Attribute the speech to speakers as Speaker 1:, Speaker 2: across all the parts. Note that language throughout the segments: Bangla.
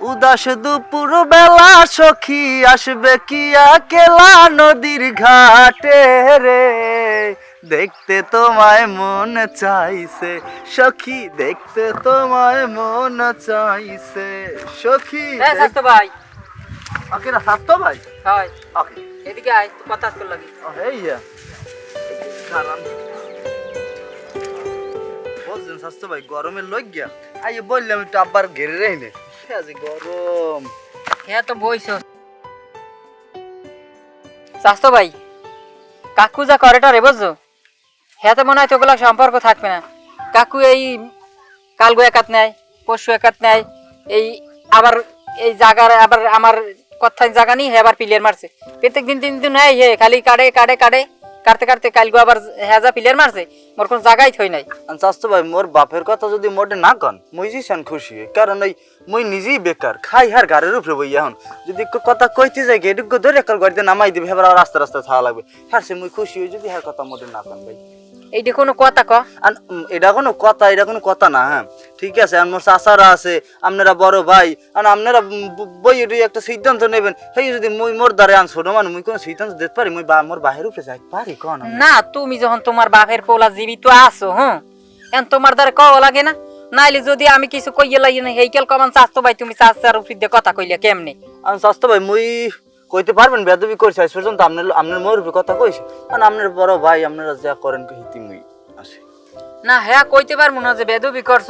Speaker 1: উদাস দুপুর বেলা সখী আসবে কি কেলা নদীর ঘাটে রে? দেখতে তোমায় মন চাইছে সখী দেখতে তোমায় মন চাইছে সখী
Speaker 2: স্বাস্থ্য ভাই।
Speaker 1: ওকে না স্বাস্থ্য ভাই?
Speaker 2: হয়।
Speaker 1: ওকে
Speaker 2: এদিকে আয় কথা কর লাগি।
Speaker 1: ও হেইয়া কারণ বলছেন স্বাস্থ্য ভাই গরমের গিয়া আই বললাম একটু আব্বার ঘেরে নে আজ? গরম।
Speaker 2: হ্যাঁ তো বইস স্বাস্থ্য ভাই কাকু যা করেটা রে বুঝছ? হ্যাঁ তো মনে হয় তোগুলা সম্পর্ক থাকবে না। কাকু এই কালগো একাত নেয় পরশু একাত নেয় এই আবার এই জায়গার আবার আমার কথায় জায়গা নেই হ্যাঁ আবার পিলিয়ার মারছে। প্রত্যেক দিন তিন দিন হয় হে খালি কাটে কাটে কাটে কাটতে কাটতে কালগো আবার হেজা পিলের মারছে, মোর কোন জায়গায় থই নাই।
Speaker 1: স্বাস্থ্য ভাই, মোর বাপের কথা যদি মোটে না কন, মুই জি জিসান খুশি। কারণ এই মুই নিজেই বেকার, খাই হার গাড়ির উপরে বই এখন যদি কথা কইতে যাই এটুকু ধরে কল গাড়িতে নামাই দিবে এবার রাস্তা রাস্তা থাকা লাগবে। হ্যাঁ সে মুই খুশি হই যদি হার কথা মোটে না কন ভাই।
Speaker 2: এইটা কোনো কথা ক।
Speaker 1: এটা কোনো কথা এটা কোনো কথা না হ্যাঁ। ঠিক আছে আর মোর চাচারা আছে আপনারা বড় ভাই আর আপনারা বই এটি একটা সিদ্ধান্ত নেবেন। সেই যদি মুই মোর দ্বারে আন ছোট মানুষ মুই কোনো সিদ্ধান্ত দিতে পারি? মুই বা- মোর বাহির উপরে যাই পারি কন
Speaker 2: না? তুমি যখন তোমার বাপের পোলা জীবিত আছো হ্যাঁ এখন তোমার দ্বারা কও লাগে না? নাইলে যদি আমি কিছু কইয়ে লাগি না হেইকেল কমান চাস্তো ভাই তুমি চাচার উপর দিয়ে কথা কইলে কেমনে?
Speaker 1: আর স্বাস্থ্য ভাই মুই কইতে পারবেন বেদবি করছি আজ পর্যন্ত আপনার আপনার মোর উপরে কথা কইছি। আর আপনার বড় ভাই আপনারা যা করেন হিতি মুই আসি
Speaker 2: না হ্যাঁ কইতে পারব না যে বেদবি করছ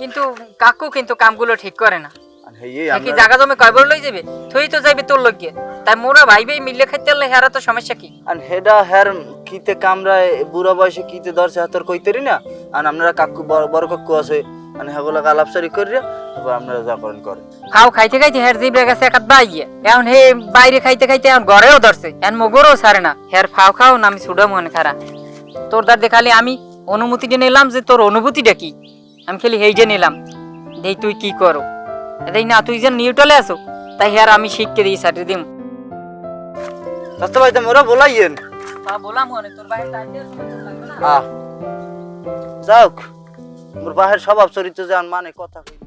Speaker 2: কিন্তু কাকু কিন্তু কামগুলো ঠিক করে না। হ্যাঁ কি জায়গা জমি কয়বার লই যাবে? তুই তো যাইবে তোর লগে। তাই মোরা ভাই ভাই মিলে খাইতে হলে হেরা তো সমস্যা কি?
Speaker 1: আর হেডা হের কিতে কামরায় বুড়া বয়সে কিতে ধরছে হাতর কইতেরি না? আর আপনারা কাকু বড় কাকু আছে মানে হেগুলা গালাপসারি করিয়া আপনারা যা করেন করেন।
Speaker 2: খাও খাইতে খাইতে হের জিবরে গেছে একাত বাইয়ে। এখন হে বাইরে খাইতে খাইতে এখন ঘরেও ধরছে এখন মগরও সারে না। হের ফাও খাও না আমি সুডা মনে খারা। তোর দার দেখালি আমি অনুমতিটা নিলাম যে তোর অনুভূতিটা কি? আমি খালি হেইটা নিলাম। দেই তুই কি করো? দেই না তুই যেন নিউট্রালে আসো তাই হের আমি শিখকে দিই সাথে দিম।
Speaker 1: স্বাস্থ্য ভাই তো মোরা বলাইয়েন।
Speaker 2: বললাম মনে তোর বাইরে
Speaker 1: যাওক মোর বাহের স্বভাব চরিত্র যে মানে কথা কই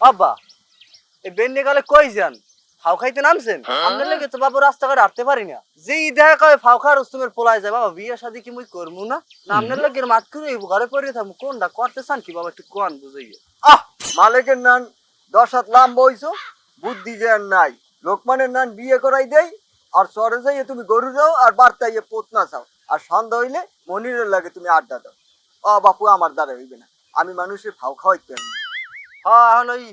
Speaker 1: আব্বা এই বেন্ডে গেলে কই যান? ফাউ খাইতে নামছেন? আপনার লেগে তো বাবু রাস্তাঘাট হাঁটতে পারি না। যে দেখা কয় ফাউ খাওয়ার উস্তুমের পোলায় যায় বাবা বিয়ে শাদি কি মুই করব না? আপনার লেগে মাত করে ঘরে পড়ে থাকব কোনটা করতে চান কি বাবা একটু কোন বুঝাইয়ে
Speaker 3: আহ মালিকের নান দশ হাত লাম বইছো বুদ্ধি যে নাই। লোকমানের নান বিয়ে করাই দেই আর চরে যাইয়ে তুমি গরু যাও আর বার্তাইয়ে পোতনা চাও। আর সন্ধ্যা হইলে মনিরের লাগে তুমি আড্ডা দাও। অ বাপু আমার দ্বারা হইবে না। আমি মানুষের ফাও খাওয়াইতে
Speaker 1: হ্যাঁ এখন ওই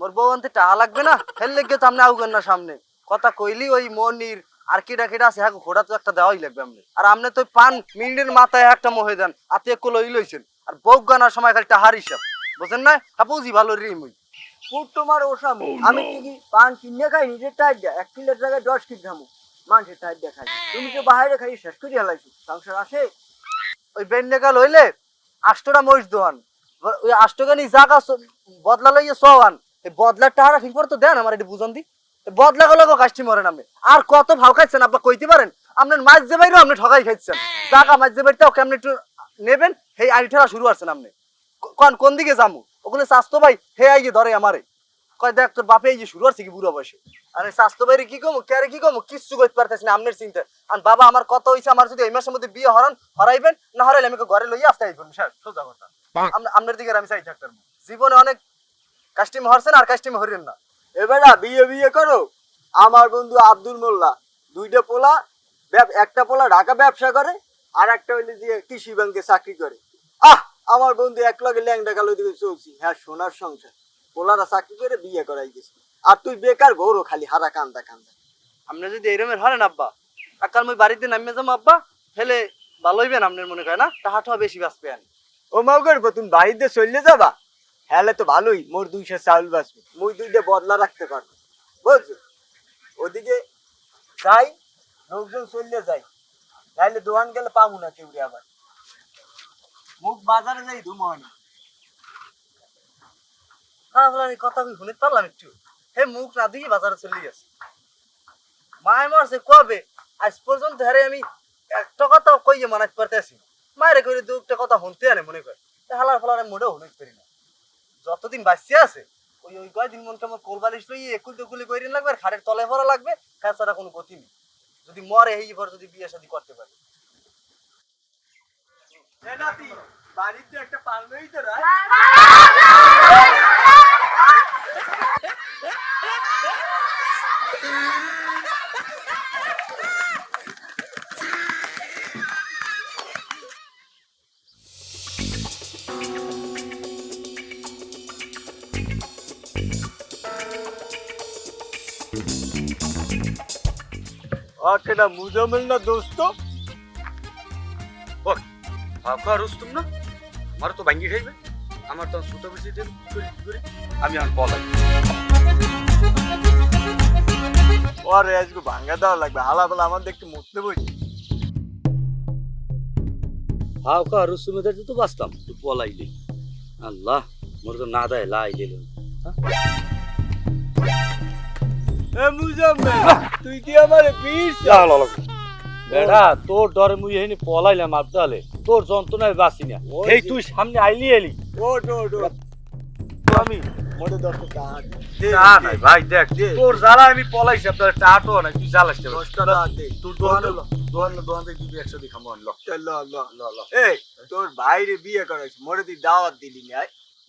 Speaker 1: মোর বউ আনতে টাকা লাগবে না? হেল লেগে তো আপনি আউগেন না সামনে। কথা কইলি ওই মনির, আর কিটা কিটা আছে হ্যাঁ ঘোড়া তো একটা দেওয়াই লাগবে আপনি আর আপনি তো পান মিনিটের মাথায় একটা মহে দেন, আতে এক কলো লইছেন। আর বউ গানার সময় খালি টাহার হিসাব। বুঝেন না হ্যাঁ বুঝি ভালো রে মুই।
Speaker 3: পুট তোমার ওসামু, আমি ঠিকই পান কিনে খাই, নিজের টাইট দেয়। এক কিলোর জায়গায় দশ কিলো খামু, মানুষের টাইট দেখাই তুমি তো বাইরে খাই শেষ করে হালাইছো সংসার আসে
Speaker 1: ওই বেন্ডেকাল হইলে আষ্টটা মহিষ দোয়ান ওই আষ্টগানি জাগা বদলা লইয়ে সওয়ান। এই বদলার টাহারা ঠিক করে তো দেন আমার এটা বুঝন দি। বদলা গেলে কাস্টি মরে নামে। আর কত ভাও খাইছেন আপনি কইতে পারেন? আপনার মাছ যে বাইরেও আপনি ঠকাই খাইছেন। জাগা মাছ যে ওকে আপনি একটু নেবেন? সেই আড়ি ঠেলা শুরু করছেন আপনি। কোন কোন দিকে যামু? ওগুলো স্বাস্থ্য ভাই হে আইয়ে ধরে আমারে। কয় দেখ তোর বাপে এই যে শুরু করছে কি বুড়ো বয়সে। আরে স্বাস্থ্য ভাইরে কি কমু? ক্যারে কি কমু? কিচ্ছু করতে পারতেছি না আপনার চিন্তা আর বাবা আমার কত হইছে আমার যদি এই মাসের মধ্যে বিয়ে হরান হরাইবেন না হরাইলে আমি ঘরে লইয়া আসতে আইবেন স্যার সোজা কথা। আপনার দিকে আমি চাই থাকতাম। জীবনে অনেক কাস্টিম হরছেন আর কাস্টিম হরেন না।
Speaker 3: এবারে বিয়ে বিয়ে করো। আমার বন্ধু আব্দুল মোল্লা দুইটা পোলা একটা পোলা ঢাকা ব্যবসা করে আর একটা হইলে দিয়ে কৃষি ব্যাংকে চাকরি করে। আহ আমার বন্ধু এক লগে ল্যাংডা কালো দিকে চলছি। হ্যাঁ সোনার সংসার। পোলারা চাকরি করে বিয়ে করাই গেছি। আর তুই বেকার গৌরব খালি হারা কান্দা কান্দা।
Speaker 1: আপনি যদি এইরমের হরেন আব্বা কাকাল মই বাড়িতে নামিয়ে যাব আব্বা ফেলে ভালো হইবেন আপনার মনে করে না? টাহাটা বেশি বাঁচবে
Speaker 3: ও মাও করব তুমি বাড়িতে চললে যাবা? হ্যালে তো ভালোই, মোর দুইশো চাউল বাঁচবে। মুই দুইটা বদলা রাখতে পারব। বুঝছ? ওদিকে যাই, লোকজন চললে যাই। তাইলে দোকান গেলে পাবো না কেউ আবার। মুখ বাজারে যাই ধুমনি
Speaker 1: হ্যাঁ বলে কথা আমি শুনে পারলাম একটু। হে, মুখ না দিয়ে বাজারে চলে গেছে। মায় মারছে কবে? আজ পর্যন্ত হারে আমি একটা কথা কইয়ে মানাতে পারতেছি মায়ের করে দু একটা কথা শুনতে আনে মনে করে। হালার ফালার আমি মোটেও শুনে পারি না। যতদিন বাঁচতে আছে ওই ওই কয়দিন মন কেমন কোলবালিশ লই একুল দুকুলি কইরিন লাগবে আর খাটের তলে ভরা লাগবে তাছাড়া কোনো গতি নেই। যদি মরে এই পর যদি বিয়ে শাদী করতে পারে।
Speaker 3: বাড়িতে একটা পালনই তো রাখ না মুজামিল না দোস্ত?
Speaker 4: ভাবকা রুস্তুম না? আমার তো ভাঙ্গি খাইবে। আমার তো সুতো বেশি করি। আমি আর পলাই
Speaker 3: ওরে ভাঙ্গা দেওয়া লাগবে। হালা আমার দেখতে মুততে বসি
Speaker 4: ভাবকা রুস্তুমে দেখতে তো বাঁচতাম তুই পলাইলি আল্লাহ, মোর তো না দেয়, লাই দিল।
Speaker 3: এ তুই কি আমারে পিস?
Speaker 4: বেড়া তোর ডরে মুই এখানে পলাইলাম আবদালে। তোর যন্ত্রণায় বাঁচি না। এই তুই সামনে আইলি এলি।
Speaker 3: ওট ওট ওট আমি মোটে দশটা টাকা
Speaker 4: নাই ভাই দেখ। তোর জ্বালা আমি পলাইছি আপনার টাটো নাই তুই জ্বালাস?
Speaker 3: দশটা টাকা দে।
Speaker 4: তুই দোহান দোহান দোহান থেকে দিবি একসাথে খামো আনলো।
Speaker 3: ল ল
Speaker 4: ল ল
Speaker 3: এই তোর বাইরে বিয়ে করাইছ মোরে তুই দাওয়াত দিলি না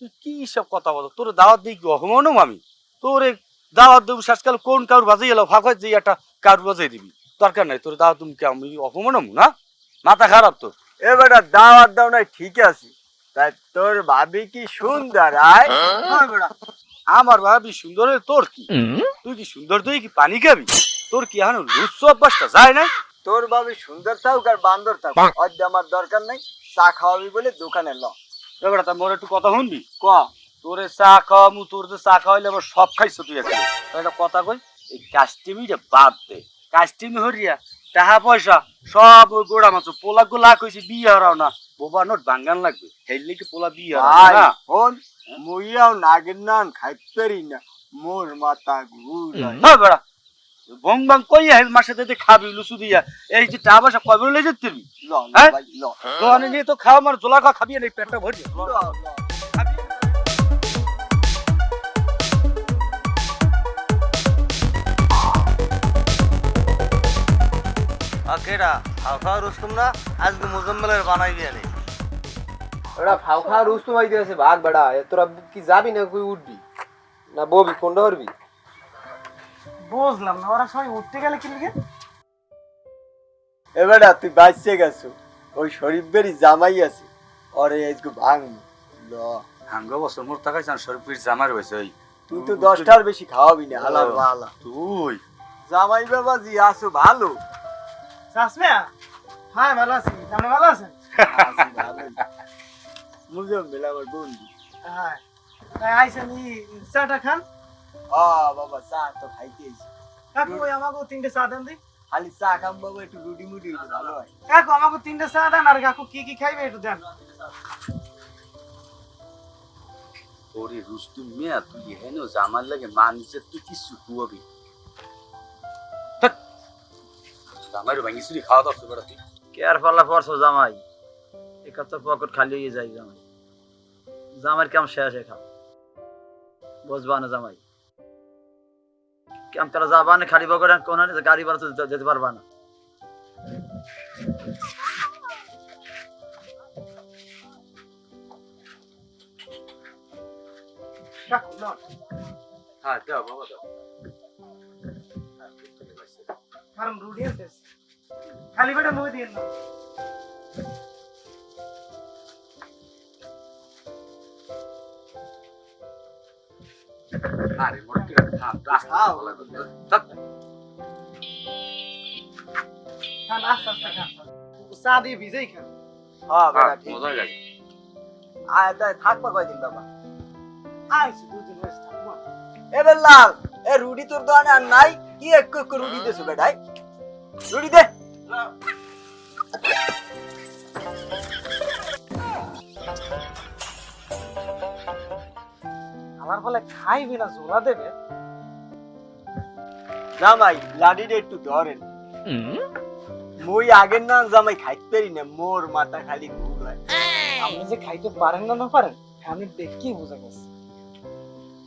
Speaker 4: তুই কি সব কথা বল তোর দাওয়াত দিই কি অপমানম আমি? তোর এই দাওয়াত দেবো শেষকাল কোন কারুর বাজাই এলো? ফাঁক যে একটা কারুর বাজাই দিবি। দরকার নাই তোর দাওয়াত তুমি আমি অপমানম না? মাথা খারাপ তোর।
Speaker 3: এ বেটা দাওয়াত দাও নাই ঠিক আছে। তাই তোর ভাবি কি সুন্দর আয়।
Speaker 4: হ্যাঁ? বেটা, আমার ভাবি সুন্দর তোর কি? তুই কি সুন্দর তুই কি পানি খাবি? তোর কি এখন লুচ্ছ অভ্যাসটা যায় না
Speaker 3: তোর ভাবি সুন্দর থাকুক আর বান্দর থাকুক। অদ্য আমার দরকার নাই চা খাওয়াবি বলে দোকানে ল।
Speaker 4: এবার তা মোর একটু কথা শুনবি?
Speaker 3: ক?
Speaker 4: তোরে চা খাওয়া মু তোর যে চা খাওয়াইলে আবার সব খাইছো তুই একটা একটা কথা কই এই কাস্টিমিটা বাদ দে। কাস্টিমি হরিয়া টাকা পয়সা সব ওই গোড়া মাছ। পোলা গোলা কইছি বিয়ে হারাও না। বোবা নোট বাঙ্গান লাগবে। হেললে কি পোলা বিয়ে হারাও না।
Speaker 3: ফোন মুইয়াও নাগের নান খাইতে পারি না। মোর মাথা ঘুরায়।
Speaker 4: হ্যাঁ বেড়া। বং বাং কইয়া হেল মাসে দিতে খাবি লুসু দিয়া। এই যে টাকা পয়সা কবে লই যেতে তুই
Speaker 3: ল ল
Speaker 4: হ্যাঁ?
Speaker 3: ল।
Speaker 4: নিয়ে তো খাওয়া মার জোলা খাওয়া খাবি না পেটটা ভরি
Speaker 3: ল,
Speaker 1: আকেরা হাফা রুস্তম না? আজকে মুজম্মেলের বানাই দিয়ে নে।
Speaker 5: ওরা খাওয়া রুজ তো দিয়েছে ভাগ বেড়া এ তোরা কি যাবি না কই উঠবি? না ববি কোনটা করবি
Speaker 1: বুঝলাম না ওরা সবাই উঠতে গেলে কি লিখে?
Speaker 3: এ বেটা তুই বাঁচছে গেছো ওই শরীফ বেরি জামাই আছে ওরে আজকে ভাঙ ল।
Speaker 4: হাঙ্গ বছর মোর টাকা চান শরীফের জামার হয়েছে ওই।
Speaker 3: তুই তো দশটার বেশি খাওয়াবি না হালাল হালা
Speaker 4: তুই।
Speaker 3: জামাই বাবা জি আসো ভালো।
Speaker 1: শাসমিয়া হ্যাঁ ভালো আছি। আপনি ভালো আছেন।
Speaker 3: আমার বন্ধু
Speaker 1: হ্যাঁ। আইসেন ই চাটা খান?
Speaker 3: আ বাবা চা তো খাইতে
Speaker 1: কাকু ওই আমাকে তিনটে চা দেন দি।
Speaker 3: খালি চা খাম বাবা একটু রুটি মুটি ভালো হয়।
Speaker 1: কাকু আমাকে তিনটে চা দেন আর কাকু কি কি খাইবে একটু দেন।
Speaker 4: ওরে রুস্তু মিয়া তুই হেন জামার লাগে মানছে তুই কিছু কুয়াবি। জামাই ভাঙি চুরি খাওয়া দাওয়া বেড়া তুই
Speaker 6: কেয়ার পাল্লা পড়ছো জামাই? একাত্তর পকেট খালি হয়ে যায় জামাই। জামাইয়ের কাম শেষ এখা বুঝবা না জামাই। কাম তারা যাবা না খালি পকেট কোন গাড়ি ভাড়া তো যেতে পারবা না?
Speaker 4: হ্যাঁ দাও বাবা দাও
Speaker 1: কারণ রুডি আনতেস খালি পেটে মুই দিন না
Speaker 4: আরে মোর কি থাম রাস্তা বলা কথা
Speaker 1: খান আস্তে আস্তে খান চা দিয়ে ভিজেই খান
Speaker 3: হ্যাঁ বেটা ঠিক।
Speaker 4: মজা লাগে।
Speaker 3: আয় তাই থাকবা কয়দিন বাবা।
Speaker 1: আইসি দুদিন হয়েছে থাকব
Speaker 3: এবার লাল এ রুটি তোর দোকানে আর নাই? কি এক এক রুটি দেছো বেটাই? রুটি দে।
Speaker 1: আমার
Speaker 7: আমার ফলে খাইবি না ঝোলা দেবে?
Speaker 3: জামাই লাডিটা একটু ধরেন। মুই আগের না জামাই খাইতে পারি না মোর মাথা খালি ঘুরায়
Speaker 7: আপনি যে খাইতে পারেন না না পারেন আমি দেখি বোঝা গেছে।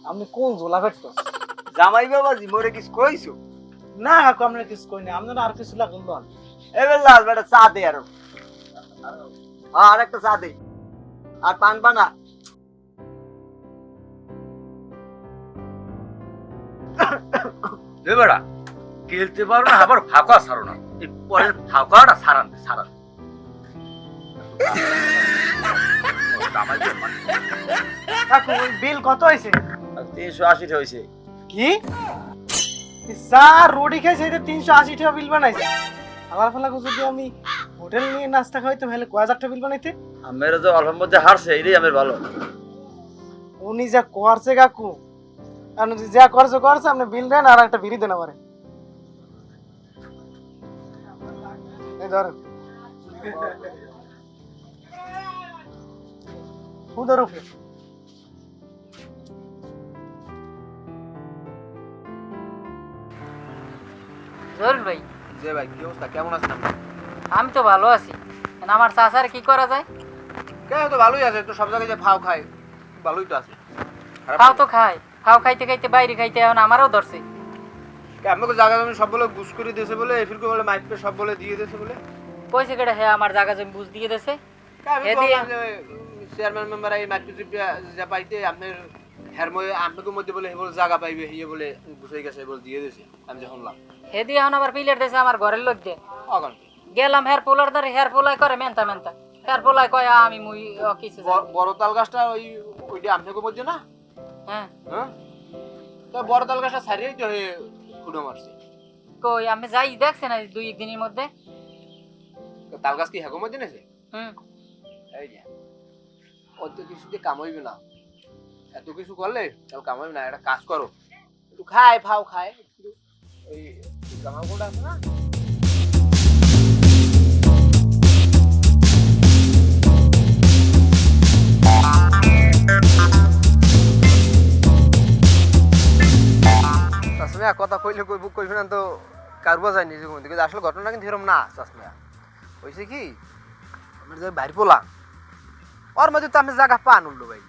Speaker 7: আপনি কোন জোলা পেটতো
Speaker 3: জামাই বাবাজি মোরে কিছু কইছো?
Speaker 7: না কাকু আপনার কিছু কই না আপনার আর কিছু লাগল না
Speaker 3: এবার লাল বেটা চা দে আরও। হ্যাঁ আর একটা চা দে। আর পান বানা
Speaker 4: এ বেড়া খেলতে পারো না আবার ফাঁকা ছাড়ো না। এই পরের ফাঁকাটা সারান সারান।
Speaker 7: কাকু ওই বিল কত হয়েছে?
Speaker 6: তিনশো আশিটা হয়েছে।
Speaker 7: কি? চা রুটি খাইছে এটা তিনশো আশি টাকা বিল বানাইছে। আমার ফেলা যদি আমি হোটেল নিয়ে নাস্তা খাইতে তাহলে কয় হাজার টাকা বিল বানাইতে?
Speaker 6: আমের যে অল্পের মধ্যে হারছে এটাই আমের ভালো।
Speaker 7: উনি যা করছে কাকু আর উনি যা করছে করছে আপনি বিল দেন আর একটা বিড়ি দেন আমারে। এই ধরেন উদর উপরে
Speaker 2: জরুর ভাই।
Speaker 5: যে ভাই কি অবস্থা? কেমন আছেন
Speaker 2: আমি তো ভালো আছি। এখন আমার চাচার কি করা যায়?
Speaker 5: কেন তো ভালোই আছে তো সব জায়গায় যে ফাও খায় ভালোই তো আছে।
Speaker 2: খাও তো খাই খাও খাইতে খাইতে বাইরে খাইতে এখন আমারও ধরছে।
Speaker 5: কে আমাকে জায়গা জমি সব বলে বুঝ করে দিয়েছে বলে এফিলকে বলে মাইক পে সব বলে দিয়ে দিয়েছে বলে।
Speaker 2: কইছে কেটে হ্যাঁ আমার জায়গা জমি বুঝ দিয়ে দেছে
Speaker 5: আমি
Speaker 2: এ দিয়ে-
Speaker 5: বললাম যে চেয়ারম্যান মেম্বার এই মাইক যা পাইতে আপনার হের মধ্যে আপনাদের মধ্যে বলে বলে জায়গা পাইবে হিয়ে বলে বুঝাই গেছে বলে দিয়ে দিয়েছে আমি যে শুনলাম।
Speaker 2: হে দিয়ে এখন আবার পিলের দেছে আমার ঘরের লোক দিয়ে
Speaker 5: অগন।
Speaker 2: গেলাম হেয়ার পোলার ধরে হেয়ার পোলাই করে মেনতা মেনতা। হেয়ার পোলাই কয় আমি মুই কিছু
Speaker 5: বড় তাল গাছটা ওই ওইটা আপনাকে মধ্যে না?
Speaker 2: হ্যাঁ।
Speaker 5: হ্যাঁ? তো বড় তাল গাছটা সারিয়েই তো হয়ে খুঁড়ো মারছে।
Speaker 2: কই আমি যাই দেখছে না দুই দিনের মধ্যে।
Speaker 5: তাল গাছ কি হেগো মধ্যে নেছে?
Speaker 2: হুম।
Speaker 5: এই যে। অত কিছু দিয়ে কামাইবে না। এত কিছু করলে তাও কামাইবে না, একটা কাজ করো। একটু খায়, ফাও, খায় জামা আছে না?
Speaker 1: চাষমিয়া, কথা কইলে কইবে না তো কিন্তু আসলে ঘটনা কিন্তু এরকম না, চাষমিয়া। হয়েছে কি, আমার যে বাইর ওর মধ্যে তো আমি জায়গা পান উঠল ভাই।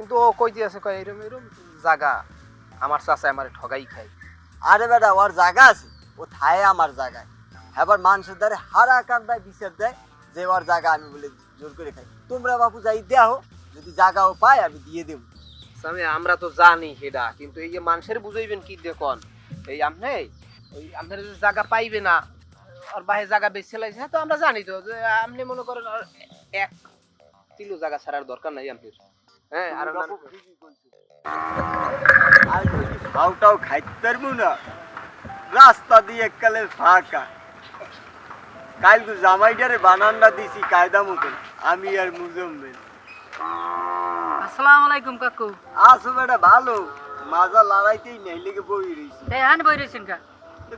Speaker 1: কিন্তু ও কইতে আছে? কয়, এরম এরম জায়গা আমার চাষা আমার ঠগাই খাই
Speaker 3: আরে বেটা, ওর জায়গা আছে? ও থায় আমার জায়গায় এবার মানুষের দ্বারে হারা কান্দায় বিচার দেয় যে ওর জায়গা আমি বলে জোর করে খাই। তোমরা বাপু যাই দেও যদি জায়গাও পায়, আমি দিয়ে দেবো।
Speaker 5: আমি আমরা তো জানি সেটা কিন্তু এই যে মানুষের বুঝাইবেন কি দেখুন এই আপনি ওই আপনার যে জায়গা পাইবে না, আর বাইরে জায়গা বেশি লাগছে হ্যাঁ তো আমরা জানি তো যে আপনি মনে করেন এক কিলো জায়গা ছাড়ার দরকার নাই আপনার। হ্যাঁ আর
Speaker 3: খাওটাও খাইতে পারব না রাস্তা দিয়ে এককালে ফাঁকা। কালকে জামাইটারে বানান্ডা দিছি কায়দা মতন আমি আর মুজম্মেল
Speaker 2: আসসালামু আলাইকুম কাকু।
Speaker 3: আসো বেটা ভালো? মাজা লড়াইতেই নেই লেগে বই রয়েছি
Speaker 2: এই হান বই রয়েছেন কা?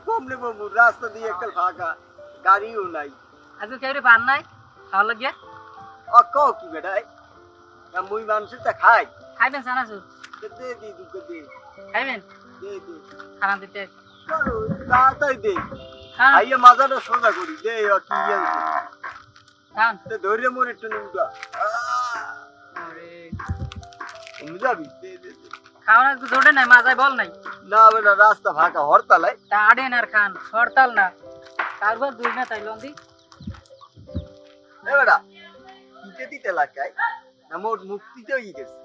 Speaker 3: কম নেব রাস্তা দিয়ে এককাল ফাঁকা গাড়িও নাই।
Speaker 2: আজকে কেউ পান নাই? ভালো লাগিয়া?
Speaker 3: অ কও কি বেটা মুই মানুষের তা খাই।
Speaker 2: খাইবেন
Speaker 3: তো দে দি দুটো দে
Speaker 2: খাইবেন?
Speaker 3: দে দে।
Speaker 2: খানা দিতে।
Speaker 3: চলো তাড়াতাড়ি দে।
Speaker 2: খান
Speaker 3: আইয়া মাজাটা সোজা করি। দে কি
Speaker 2: খান
Speaker 3: তে ধরে মোর একটু নিমটা তুমি যাবি? দে দে দে।
Speaker 2: খাওয়া আজকে জোটে নাই মাজায় বল নাই।
Speaker 3: না বেটা রাস্তা ফাঁকা হরতালায়
Speaker 2: তা আডেন আর খান হরতাল না। কারবার দুই না তাই লন্দি।
Speaker 3: এ বেটা দিতে দিতে মোর মুক্তিতে হয়ে গেছে।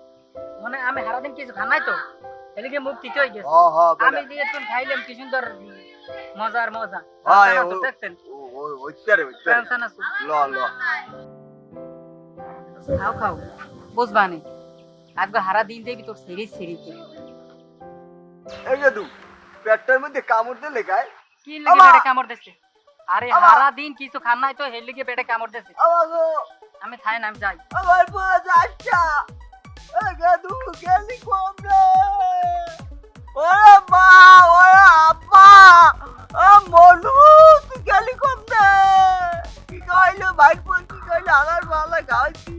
Speaker 2: মানে আমি সারাদিন কিছু খান নাই তো এদিকে মুখ দিতে হয়ে গেছে।
Speaker 3: হ হ
Speaker 2: আমি দিয়ে তুমি খাইলাম কি সুন্দর মজার মজা
Speaker 3: হ্যাঁ,
Speaker 2: দেখছেন? খাও খাও। বুঝবানি আজকে হারা দিন দেখবি তোর সিঁড়ি সিঁড়িতে
Speaker 3: এই যে দু পেটটার মধ্যে কামড় দিলে গায়।
Speaker 2: কি লিগে! পেটে কামড় দিছে? আরে! হারা দিন কিছু খান নাই তো হের লিগে পেটে কামড় দিছে। আমি থাই আমি যাই।
Speaker 3: আমার পাঁচ আচ্ছা গাদু গেলি কমলে ওরা মা, ওরা আব্বা। ও মনু, তুই গেলি কমলে কি কইলো, ভাই বোন, কি কইলো? আমার বালা বেলে বেলে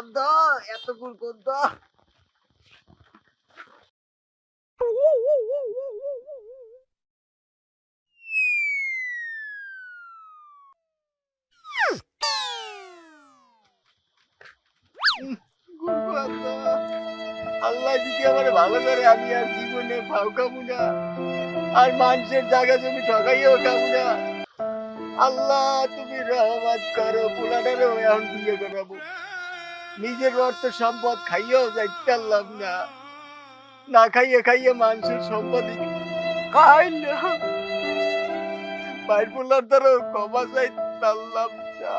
Speaker 3: গন্ধ, এত গন্ধ। আল্লাহ যদি আমার ভালো করে, আমি আর জীবনে ভাও খাব না। আর মানুষের জায়গা জমি ঠকাইও খাব না। আল্লাহ তুমি রহমত করো পোলাটারও এখন বিয়ে করাবো। নিজের অর্থ সম্পদ খাইয়েও যাইতে পারলাম না। না খাইয়ে খাইয়ে মানুষের সম্পদ বাইর পোলার দ্বারা কমা যাইতে পারলাম না।